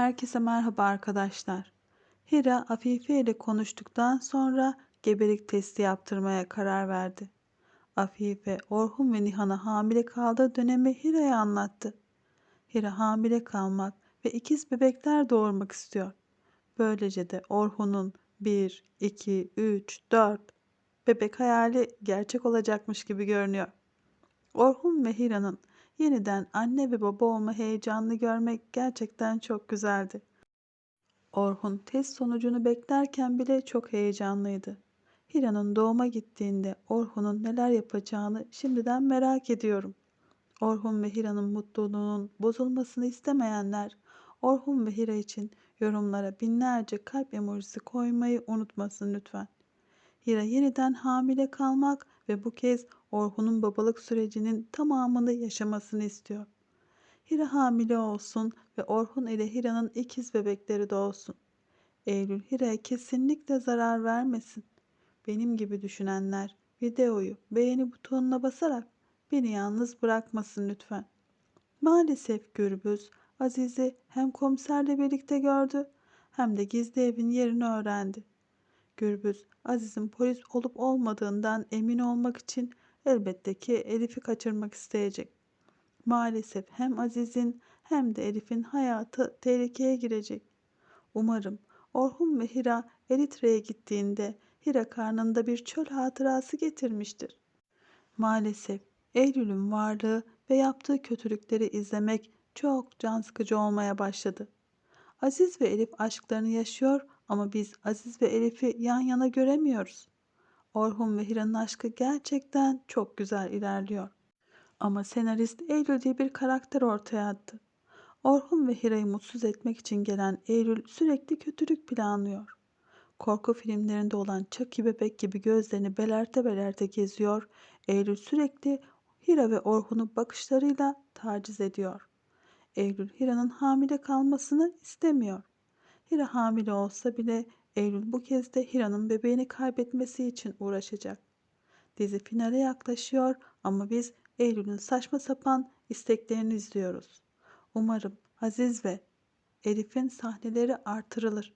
Herkese merhaba arkadaşlar. Hira Afife ile konuştuktan sonra gebelik testi yaptırmaya karar verdi. Afife, Orhun ve Nihan'a hamile kaldığı dönemi Hira'ya anlattı. Hira hamile kalmak ve ikiz bebekler doğurmak istiyor. Böylece de Orhun'un 1, 2, 3, 4 bebek hayali gerçek olacakmış gibi görünüyor. Orhun ve Hira'nın yeniden anne ve baba olma heyecanını görmek gerçekten çok güzeldi. Orhun test sonucunu beklerken bile çok heyecanlıydı. Hira'nın doğuma gittiğinde Orhun'un neler yapacağını şimdiden merak ediyorum. Orhun ve Hira'nın mutluluğunun bozulmasını istemeyenler Orhun ve Hira için yorumlara binlerce kalp emojisi koymayı unutmasın lütfen. Hira yeniden hamile kalmak ve bu kez Orhun'un babalık sürecinin tamamını yaşamasını istiyor. Hira hamile olsun ve Orhun ile Hira'nın ikiz bebekleri doğsun. Eylül Hira'ya kesinlikle zarar vermesin. Benim gibi düşünenler videoyu beğeni butonuna basarak beni yalnız bırakmasın lütfen. Maalesef Gürbüz Aziz'i hem komiserle birlikte gördü hem de gizli evin yerini öğrendi. Gürbüz Aziz'in polis olup olmadığından emin olmak için elbette ki Elif'i kaçırmak isteyecek. Maalesef hem Aziz'in hem de Elif'in hayatı tehlikeye girecek. Umarım Orhun ve Hira Eritre'ye gittiğinde Hira karnında bir çöl hatırası getirmiştir. Maalesef Eylül'ün varlığı ve yaptığı kötülükleri izlemek çok can sıkıcı olmaya başladı. Aziz ve Elif aşklarını yaşıyor ama biz Aziz ve Elif'i yan yana göremiyoruz. Orhun ve Hira'nın aşkı gerçekten çok güzel ilerliyor. Ama senarist Eylül diye bir karakter ortaya attı. Orhun ve Hira'yı mutsuz etmek için gelen Eylül sürekli kötülük planlıyor. Korku filmlerinde olan Chucky bebek gibi gözlerini belerte belerte geziyor. Eylül sürekli Hira ve Orhun'u bakışlarıyla taciz ediyor. Eylül Hira'nın hamile kalmasını istemiyor. Hira hamile olsa bile Eylül bu kez de Hira'nın bebeğini kaybetmesi için uğraşacak. Dizi finale yaklaşıyor ama biz Eylül'ün saçma sapan isteklerini izliyoruz. Umarım Aziz ve Elif'in sahneleri artırılır.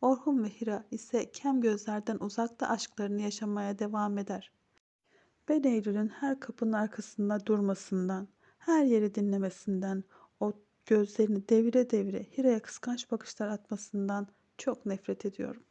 Orhun ve Hira ise kem gözlerden uzakta aşklarını yaşamaya devam eder. Ben Eylül'ün her kapının arkasında durmasından, her yeri dinlemesinden, gözlerini devire devire Hira'ya kıskanç bakışlar atmasından çok nefret ediyorum.